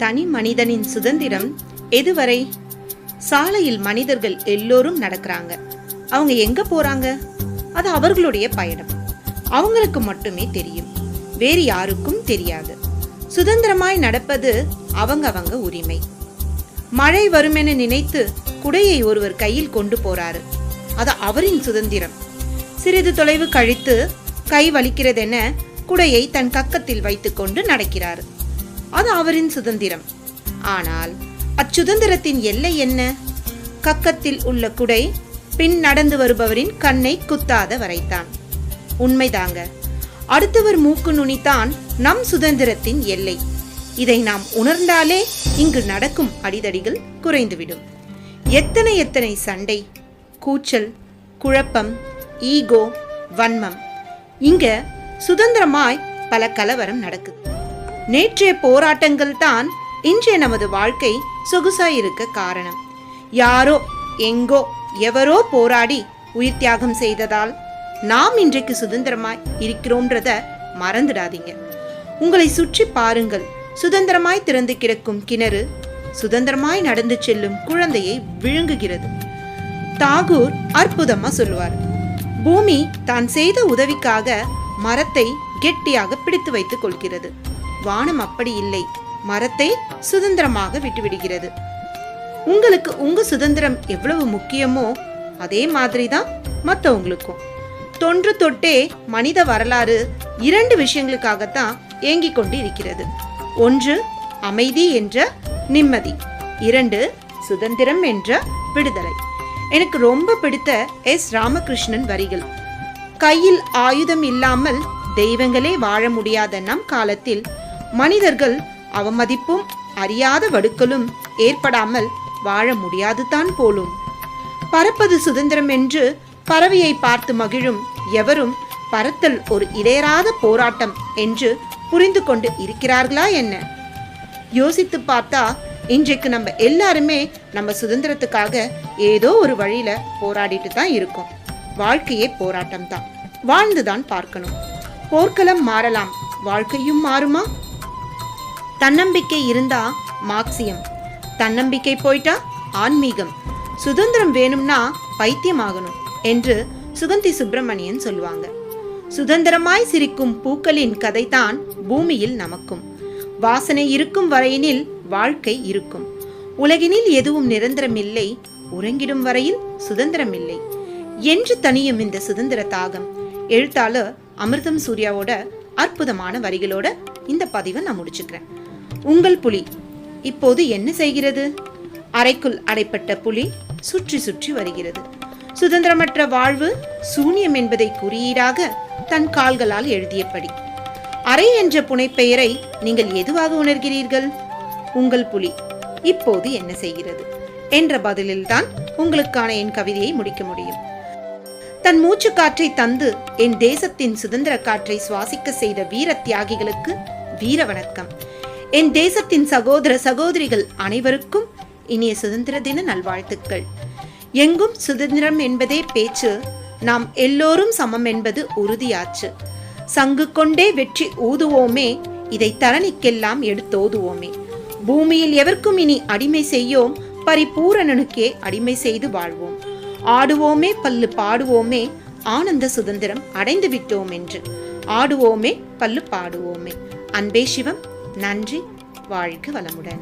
தனி மனிதனின் சுதந்திரம் எதுவரை? சாலையில் மனிதர்கள் எல்லோரும் நடக்கிறாங்க. அவங்க எங்க போறாங்க? அது அவர்களுடைய பயணம். அவங்களுக்கு மட்டுமே தெரியும். வேறு யாருக்கும் தெரியாது. சுதந்திரமாய் நடப்பது அவங்க அவங்க உரிமை. மழை வருமென நினைத்து குடையை ஒருவர் கையில் கொண்டு போறாரு. அது அவரின் சுதந்திரம். சிறிது தொலைவு கழித்து கை வலிக்கிறதென குடையை தன் கக்கத்தில் வைத்துக்கொண்டு நடக்கிறார். அது அவரின் சுதந்திரம். ஆனால் அச்சுதந்திரத்தின் எல்லை என்ன? கக்கத்தில் உள்ள குடை பின் நடந்து வருபவரின் கண்ணை குத்தாத வரைத்தான். உண்மைதாங்க அடுத்தவர் மூக்கு நுனிதான் நம் சுதந்திரத்தின் எல்லை. இதை நாம் உணர்ந்தாலே இங்கு நடக்கும் அடிதடிகள் குறைந்துவிடும். எத்தனை எத்தனை சண்டை கூச்சல் குழப்பம் ஈகோ வன்மம். இங்க சுதந்திரமாய் பல கலவரம் நடக்குது. நேற்றைய போராட்டங்கள் தான் இன்றைய நமது வாழ்க்கை சொகுசாய் இருக்க காரணம். யாரோ எங்கோ எவரோ போராடி உயிர் தியாகம் செய்ததால் நாம் இன்றைக்கு சுதந்திரமாய் இருக்கிறோம்ன்றத மறந்துடாதீங்க. உங்களை சுற்றி பாருங்கள். சுதந்திரமாய் திறந்து கிடக்கும் கிணறு சுதந்திரமாய் நடந்து செல்லும் குழந்தையை விழுங்குகிறது. தாகூர் அற்புதமா சொல்லுவார். பூமி தான் செய்த உதவிக்காக மரத்தை கெட்டியாக பிடித்து வைத்துக் கொள்கிறது. வானம் அப்படி இல்லை. மரத்தை சுதந்திரமாக விட்டுவிடுகிறது. உங்களுக்கு உங்க சுதந்திரம் எவ்வளவு முக்கியமோ அதே மாதிரி தான் மற்றவங்களுக்கும் தொன்று தொட்டே மனித வரலாறு இரண்டு விஷயங்களுக்காகத்தான் ஏங்கிக் கொண்டு இருக்கிறது ஒன்று அமைதி என்ற நிம்மதி. இரண்டு சுதந்திரம் என்ற விடுதலை. எனக்கு ரொம்ப பிடித்த எஸ். ராமகிருஷ்ணன் வரிகள். கையில் ஆயுதம் இல்லாமல் தெய்வங்களே வாழ முடியாத நம் காலத்தில் மனிதர்கள் அவமதிப்பும் அறியாத வடுக்களும் ஏற்படாமல் வாழ முடியாதுதான் போலும். பறப்பது சுதந்திரம் என்று பறவையை பார்த்து மகிழும் எவரும் பறத்தல் ஒரு இடையறாத போராட்டம் என்று புரிந்து கொண்டு இருக்கிறார்களா என்ன? யோசித்து பார்த்தா இன்றைக்கு நம்ம எல்லாருமே நம்ம சுதந்திரத்துக்காக ஏதோ ஒரு வழியில போராடிட்டு தான் இருக்கோம். வாழ்க்கையே போராட்டம் தான் வாழ்ந்துதான் பார்க்கணும். போர்க்களம் மாறலாம். வாழ்க்கையும் மாறுமா? தன்னம்பிக்கை இருந்தா மார்க்சியம். தன்னம்பிக்கை போயிட்டா ஆன்மீகம். சுதந்திரம் வேணும்னா பைத்தியமாகணும் என்று சுகந்தி சுப்பிரமணியன் சொல்லுவாங்க. சுதந்திரமாய் சிரிக்கும் பூக்களின் கதைதான் பூமியில் நமக்கும். வாசனை இருக்கும் வரையினில் வாழ்க்கை இருக்கும். உலகினில் எதுவும் நிரந்தரமில்லை உறங்கிடும் வரையில் சுதந்திரம் இல்லை என்று தனியும் இந்த சுதந்திர தாகம். எழுத்தாளர் அமிர்தம் சூர்யாவோட அற்புதமான வரிகளோட இந்த பதிவை நான் முடிச்சுக்கிறேன். உங்கள் புலி. இப்போது என்ன செய்கிறது? அறைக்குள் அடைப்பட்ட புலி சுற்றி சுற்றி வருகிறது. சுதந்திரமற்ற வாழ்வு சூனியம் என்பதை குறியீடாக தன் கால்களால் எழுதியபடி. அறை என்ற புனைப்பெயரை நீங்கள் எதுவாக உணர்கிறீர்கள்? உங்கள் புலி இப்போது என்ன செய்கிறது? என்ற பதிலில்தான் உங்களுக்கான என் கவிதையை முடிக்க முடியும். தன் மூச்சு காற்றை தந்து என் தேசத்தின் சுதந்திர காற்றை சுவாசிக்க செய்த வீர தியாகிகளுக்கு வீர வணக்கம். என் தேசத்தின் சகோதர சகோதரிகள் அனைவருக்கும் இனிய சுதந்திர தின நல்வாழ்த்துக்கள். எங்கும் சுதந்திரம் என்பதே பேச்சு நாம் எல்லோரும் சமம் என்பது உறுதியாச்சு. சங்கு கொண்டே வெற்றி ஊதுவோமே இதை தரணிக்கெல்லாம் எடுத்தோதுவோமே. பூமியில் எவர்க்கும் இனி அடிமை செய்யோம் பரிபூரணனுக்கே அடிமை செய்து வாழ்வோம். ஆடுவோமே பல்லு பாடுவோமே ஆனந்த சுதந்திரம் அடைந்து விட்டோம் என்று. ஆடுவோமே பல்லு பாடுவோமே. அன்பே சிவம் நன்றி வாழ்க வளமுடன்.